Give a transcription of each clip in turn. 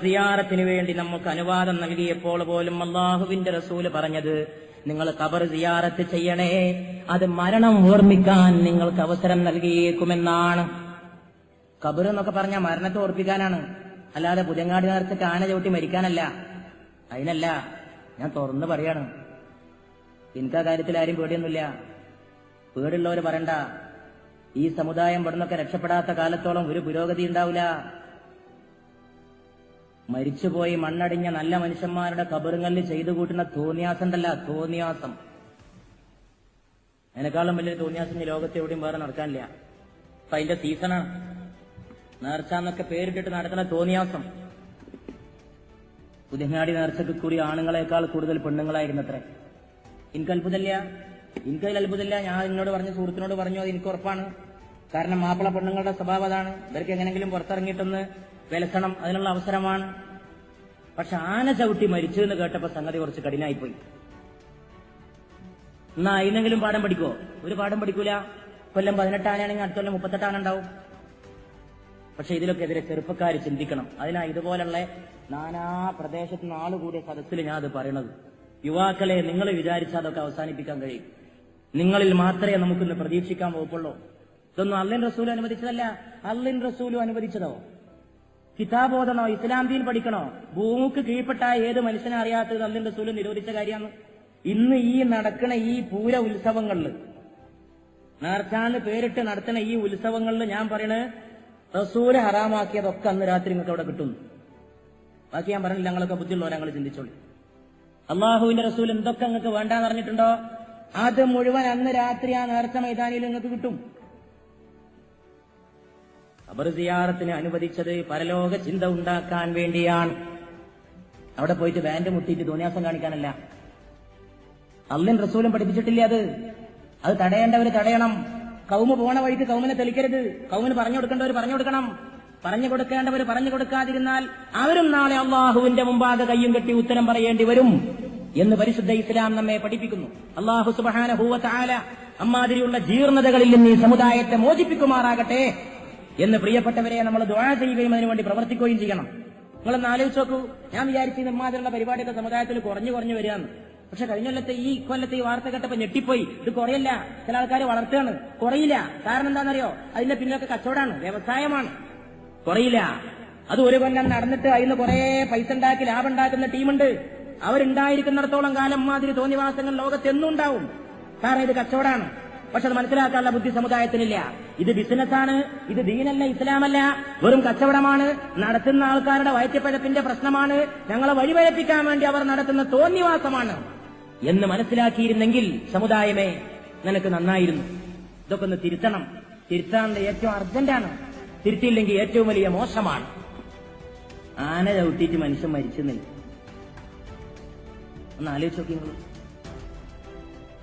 സിയാറത്തിന് വേണ്ടി നമുക്ക് അനുവാദം നൽകിയപ്പോൾ പോലും അള്ളാഹുവിന്റെ റസൂൽ പറഞ്ഞത് നിങ്ങൾ കബർ സിയാറത്ത് ചെയ്യണേ അത് മരണം ഓർമ്മിക്കാൻ നിങ്ങൾക്ക് അവസരം നൽകിയേക്കുമെന്നാണ്. കബർ എന്നൊക്കെ പറഞ്ഞാൽ മരണത്തെ ഓർപ്പിക്കാനാണ്. അല്ലാതെ പുതിയങ്ങാടി നേരത്തെ ആന ചവിട്ടി മരിക്കാനല്ല. അതിനല്ല ഞാൻ തുറന്ന് പറയാണ്. എനിക്ക് കാര്യത്തിൽ ആരും പേടിയൊന്നുമില്ല. പേടുള്ളവർ പറയണ്ട. ഈ സമുദായം ഇവിടുന്നൊക്കെ രക്ഷപ്പെടാത്ത കാലത്തോളം ഒരു പുരോഗതി ഉണ്ടാവില്ല. മരിച്ചുപോയി മണ്ണടിഞ്ഞ നല്ല മനുഷ്യന്മാരുടെ കബറുകളിൽ ചെയ്തു കൂട്ടുന്ന തോന്നിയാസണ്ടല്ല തോന്നിയാസം. അതിനേക്കാളും വലിയ തോന്നിയാസം ഈ ലോകത്ത് എവിടെയും വേറെ നടക്കാനില്ല. അപ്പൊ അതിന്റെ സീസണാണ് നേർച്ച എന്നൊക്കെ പേരിട്ടിട്ട് നടത്തുന്ന തോന്നിയാസം. പുതിയങ്ങാടി നേർച്ചക്ക് കൂടി ആണുങ്ങളെക്കാൾ കൂടുതൽ പെണ്ണുങ്ങളായിരുന്നു അത്ര എനിക്ക് അത്ഭുതമില്ല. എനിക്കതിൽ അത്ഭുതമില്ല. ഞാൻ എന്നോട് പറഞ്ഞു സുഹൃത്തിനോട് പറഞ്ഞു അത് എനിക്ക് ഉറപ്പാണ്. കാരണം മാപ്പിള പെണ്ണുങ്ങളുടെ സ്വഭാവം അതാണ്. ഇവർക്ക് എങ്ങനെങ്കിലും പുറത്തിറങ്ങിയിട്ടൊന്ന് വിലസണം. അതിനുള്ള അവസരമാണ്. പക്ഷെ ആന ചവിട്ടി മരിച്ചു എന്ന് കേട്ടപ്പോ സംഗതി കുറച്ച് കഠിനായിപ്പോയി. എന്നാ അതിനെങ്കിലും പാഠം പഠിക്കോ ഒരു പാഠം പഠിക്കൂല. കൊല്ലം പതിനെട്ടാനാണെങ്കിൽ അടുത്ത കൊല്ലം മുപ്പത്തെട്ട് ആന ഉണ്ടാവും. പക്ഷെ ഇതിലൊക്കെ എതിരെ ചെറുപ്പക്കാർ ചിന്തിക്കണം. അതിനാ ഇതുപോലുള്ള നാനാ പ്രദേശത്ത് നാളുകൂടിയ സദസ്സിൽ ഞാൻ അത് പറയണത്. യുവാക്കളെ നിങ്ങൾ വിചാരിച്ചാൽ അതൊക്കെ അവസാനിപ്പിക്കാൻ കഴിയും. നിങ്ങളിൽ മാത്രമേ നമുക്കിന്ന് പ്രതീക്ഷിക്കാൻ വകുപ്പുള്ളൂ. ഇതൊന്നും അല്ലിൻ റസൂൽ അനുവദിച്ചതല്ല. അല്ലിൻ റസൂലും അനുവദിച്ചതോ? കിതാബ് ഓതണോ ഇസ്ലാം ദീൻ പഠിക്കണോ? ഭൂമിക്ക് കീഴ്പ്പെട്ട ഏത് മനുഷ്യനെ അറിയാത്തത്? അല്ലിൻ റസൂൽ നിരോധിച്ച കാര്യമാണ്. ഇന്ന് ഈ നടക്കുന്ന ഈ പൂര ഉത്സവങ്ങളിൽ നേർച്ചാന്ന് പേരിട്ട് നടത്തുന്ന ഈ ഉത്സവങ്ങളിൽ ഞാൻ പറയണത് റസൂൽ ഹറാമാക്കിയതൊക്കെ അന്ന് രാത്രി നിങ്ങൾക്ക് അവിടെ കിട്ടും. ബാക്കി ഞാൻ പറഞ്ഞില്ല ഞങ്ങളൊക്കെ ബുദ്ധിയുള്ളവരെ ഞങ്ങൾ ചിന്തിച്ചോളൂ. അള്ളാഹുവിന്റെ റസൂൽ എന്തൊക്കെ നിങ്ങൾക്ക് വേണ്ടാന്ന് പറഞ്ഞിട്ടുണ്ടോ അത് മുഴുവൻ അന്ന് രാത്രി ആ നേർച്ച മൈതാനിയിൽ നിങ്ങൾക്ക് കിട്ടും. ഖബർ സിയാറത്തിന് അനുവദിച്ചത് പരലോക ചിന്ത ഉണ്ടാക്കാൻ വേണ്ടിയാണ്. അവിടെ പോയിട്ട് ബാൻഡ് മുട്ടിയിട്ട് തോന്നിയാസം കാണിക്കാനല്ല. അള്ളിൻ റസൂലും പഠിപ്പിച്ചിട്ടില്ല അത്? അത് തടയേണ്ടവര് തടയണം. കൗമ് പോണ വഴിക്ക് കൗമിനെ തെളിക്കരുത്. കൗമിന് പറഞ്ഞു കൊടുക്കേണ്ടവർ പറഞ്ഞു കൊടുക്കണം. പറഞ്ഞു കൊടുക്കേണ്ടവർ പറഞ്ഞു കൊടുക്കാതിരുന്നാൽ അവരും നാളെ അള്ളാഹുവിന്റെ മുമ്പാകെ കയ്യും കെട്ടി ഉത്തരം പറയേണ്ടി വരും എന്ന് പരിശുദ്ധ ഇസ്ലാം നമ്മെ പഠിപ്പിക്കുന്നു. അള്ളാഹു സുബാന ഹൂവത്ത് ആല അമ്മാതിരിയുള്ള ജീർണതകളിൽ നിന്ന് ഈ സമുദായത്തെ മോചിപ്പിക്കുമാറാകട്ടെ. എന്ന് പ്രിയപ്പെട്ടവരെ നമ്മൾ ദ്വാഴ ചെയ്യുകയും അതിനുവേണ്ടി പ്രവർത്തിക്കുകയും ചെയ്യണം. നിങ്ങളൊന്ന് ആലോചിച്ച് നോക്കൂ. ഞാൻ വിചാരിച്ചു ഇമ്മാതിരിയുള്ള പരിപാടിയൊക്കെ സമുദായത്തിൽ കുറഞ്ഞു കുറഞ്ഞു വരികയാണ്. പക്ഷെ കഴിഞ്ഞ കൊല്ലത്തെ ഈ കൊല്ലത്തെ ഈ വാർത്ത കേട്ടപ്പോ ഞെട്ടിപ്പോയി. ഇത് കുറയല്ല. ചില ആൾക്കാർ വളർത്തുകയാണ്. കുറയില്ല. കാരണം എന്താണെന്നറിയോ? അതിന്റെ പിന്നിലൊക്കെ കച്ചവടമാണ്. വ്യവസായമാണ്. കുറയില്ല. അത് ഒരു കൊല്ലം നടന്നിട്ട് അതിന് കുറെ പൈസ ഉണ്ടാക്കി ലാഭം ഉണ്ടാക്കുന്ന ടീമുണ്ട്. അവരുണ്ടായിരിക്കുന്നിടത്തോളം കാലം മാതിരി തോന്നിവാസങ്ങൾ ലോകത്തെന്നും ഉണ്ടാവും. കാരണം ഇത് കച്ചവടമാണ്. പക്ഷെ അത് മനസ്സിലാക്കാനുള്ള ബുദ്ധി സമുദായത്തിനില്ല. ഇത് ബിസിനസ്സാണ് ഇത് ദീനല്ല ഇസ്ലാമല്ല. വെറും കച്ചവടമാണ് നടത്തുന്ന ആൾക്കാരുടെ വയറ്റപ്പഴപ്പിന്റെ പ്രശ്നമാണ്. ഞങ്ങളെ വഴിവഴപ്പിക്കാൻ വേണ്ടി അവർ നടത്തുന്ന തോന്നിവാസമാണ് എന്ന് മനസ്സിലാക്കിയിരുന്നെങ്കിൽ സമുദായമേ നിനക്ക് നന്നായിരുന്നു. ഇതൊക്കെ ഒന്ന് തിരുത്തണം. തിരുത്താനുള്ള ഏറ്റവും അർജന്റാണ് തിരുത്തിയില്ലെങ്കിൽ ഏറ്റവും വലിയ മോശമാണ്. ആന ചവിട്ടിയിട്ട് മനുഷ്യൻ മരിച്ചെന്നില്ല. ഒന്ന് ആലോചിച്ച്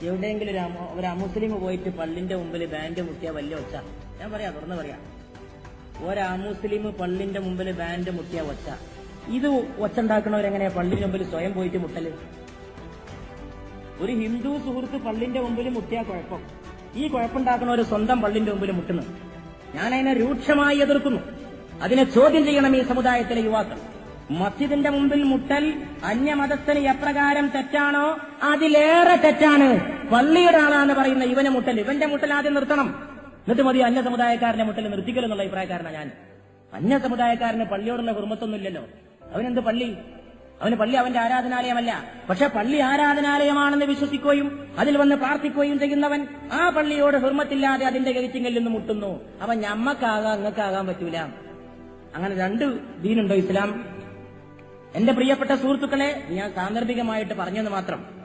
എവിടെയെങ്കിലും ഒരു അമു- ഒരു അമുസ്ലിം പോയിട്ട് പള്ളിന്റെ മുമ്പിൽ ബാൻഡ് മുട്ടിയ വലിയ ഒച്ച. ഞാൻ പറയാ തുറന്ന് പറയാ. ഒരമുസ്ലിം പള്ളിന്റെ മുമ്പിൽ ബാൻഡ് മുട്ടിയ ഒച്ച. ഇത് ഒച്ച ഉണ്ടാക്കണവരെങ്ങനെയാ പള്ളിന്റെ മുമ്പിൽ സ്വയം പോയിട്ട് മുട്ടൽ? ഒരു ഹിന്ദു സുഹൃത്ത് പള്ളിന്റെ മുമ്പിൽ മുട്ടിയ കുഴപ്പം. ഈ കുഴപ്പമുണ്ടാക്കണവർ സ്വന്തം പള്ളിന്റെ മുമ്പിൽ മുട്ടുന്നു. ഞാൻ അതിനെ രൂക്ഷമായി എതിർക്കുന്നു. അതിനെ ചോദ്യം ചെയ്യണം ഈ സമുദായത്തിലെ യുവാക്കൾ. മസ്ജിദിന്റെ മുമ്പിൽ മുട്ടൽ അന്യമതസ്ഥന് എപ്രകാരം തെറ്റാണോ? അതിലേറെ തെറ്റാണ്. പള്ളിയുടെ ആളാന്ന് പറയുന്ന ഇവന്റെ മുട്ടൽ. ഇവന്റെ മുട്ടൽ ആദ്യം നിർത്തണം. എന്നിട്ട് മതി അന്യ സമുദായക്കാരന്റെ മുട്ടൽ നിർത്തിക്കലെന്നുള്ള അഭിപ്രായക്കാരനാണ് ഞാൻ. അന്യ സമുദായക്കാരന് പള്ളിയോടുള്ള കുർമ്മത്തൊന്നുമില്ലല്ലോ അവനെന്ത് പള്ളി? അവന് പള്ളി അവന്റെ ആരാധനാലയമല്ല. പക്ഷെ പള്ളി ആരാധനാലയമാണെന്ന് വിശ്വസിക്കുകയും അതിൽ വന്ന് പ്രാർത്ഥിക്കുകയും ചെയ്യുന്നവൻ ആ പള്ളിയോട് ഹുർമത്തില്ലാതെ അതിന്റെ ഗതിച്ചിങ്ങൽ നിന്ന് മുട്ടുന്നു. അവൻ ഞമ്മക്കാകാം അങ്ങക്കാകാൻ പറ്റൂല. അങ്ങനെ രണ്ട് ദീനുണ്ടോ ഇസ്ലാം? എന്റെ പ്രിയപ്പെട്ട സുഹൃത്തുക്കളെ ഞാൻ സാന്ദർഭികമായിട്ട് പറഞ്ഞെന്ന് മാത്രം.